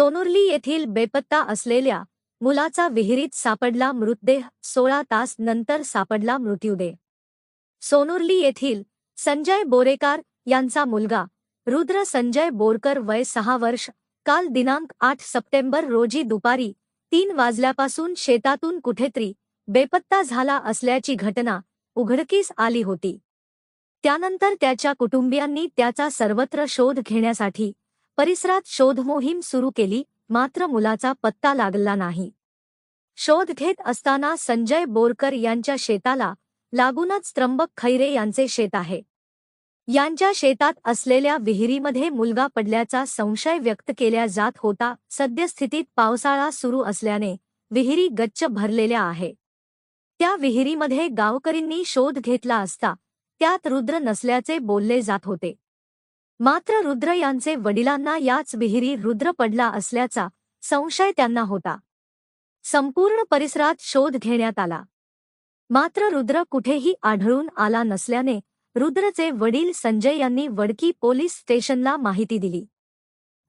सोनुर्ली येथील बेपत्ता असलेल्या मुलाचा विहिरीत सापडला मृतदेह सोळा तास नंतर सापडला मृत्यूदेह. सोनुर्ली येथील संजय बोरेकार यांचा मुलगा रुद्र संजय बोरकर वय सहा वर्ष काल दिनांक आठ सप्टेंबर रोजी दुपारी तीन वाजल्यापासून शेतातून कुठेतरी बेपत्ता झाला असल्याची घटना उघडकीस आली होती. त्यानंतर त्याच्या कुटुंबियांनी त्याचा सर्वत्र शोध घेण्यासाठी परिसरात शोधमोहीम सुरू केली मात्र मुलाचा पत्ता लागला नाही. शोध घेत असताना संजय बोरकर यांच्या शेताला लागूनच त्र्यंबक खैरे यांचे शेत आहे. यांच्या शेतात असलेल्या विहिरीमध्ये मुलगा पडल्याचा संशय व्यक्त केल्या जात होता सद्यस्थितीत पावसाळा सुरू असल्याने विहिरी गच्च भरलेल्या आहे. त्या विहिरीमध्ये गावकरींनी शोध घेतला असता त्यात रुद्र नसल्याचे बोलले जात होते. मात्र रुद्र यांचे वडिलांना याच विहिरी रुद्र पडला असल्याचा संशय त्यांना होता. संपूर्ण परिसरात शोध घेण्यात आला. मात्र रुद्र कुठेही आढळून आला नसल्याने रुद्रचे वडील संजय यांनी वडकी पोलीस स्टेशनला माहिती दिली.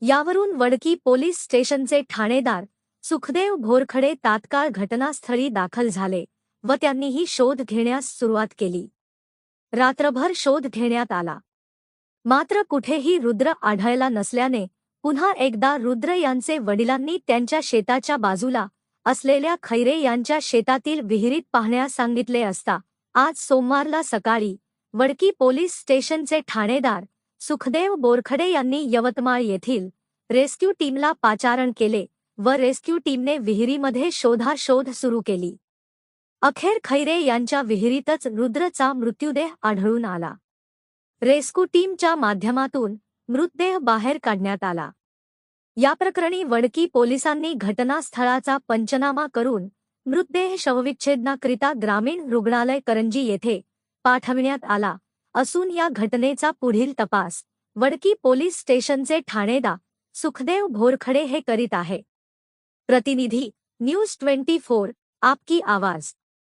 यावरून वडकी पोलीस स्टेशनचे ठाणेदार सुखदेव भोरखडे तात्काळ घटनास्थळी दाखल झाले व त्यांनीही शोध घेण्यास सुरुवात केली. रात्रभर शोध घेण्यात आला. मात्र कुठेही रुद्र आढळला नसल्याने पुन्हा एकदा रुद्र यांचे वडिलांनी त्यांच्या शेताच्या बाजूला असलेल्या खैरे यांच्या शेतातील विहिरीत पाहण्यास सांगितले असता आज सोमवारला सकाळी वडकी पोलीस स्टेशनचे ठाणेदार सुखदेव बोरखडे यांनी यवतमाळ येथील रेस्क्यू टीमला पाचारण केले व रेस्क्यू टीमने विहिरीमध्ये शोधाशोध सुरू केली. अखेर खैरे यांच्या विहिरीतच रुद्रचा मृत्यूदेह आढळून आला. रेस्क्यू टीमच्या माध्यमातून मृतदेह बाहेर काढण्यात आला. या प्रकरणी वडकी पोलिसांनी घटनास्थळाचा पंचनामा करून मृतदेह शवविच्छेदनाकरिता ग्रामीण रुग्णालय करंजी येथे पाठविण्यात आला असून या घटनेचा पुढील तपास वडकी पोलीस स्टेशनचे ठाणेदा सुखदेव भोरखडे हे करीत आहे. प्रतिनिधी न्यूज ट्वेंटी फोर आपकी आवाज.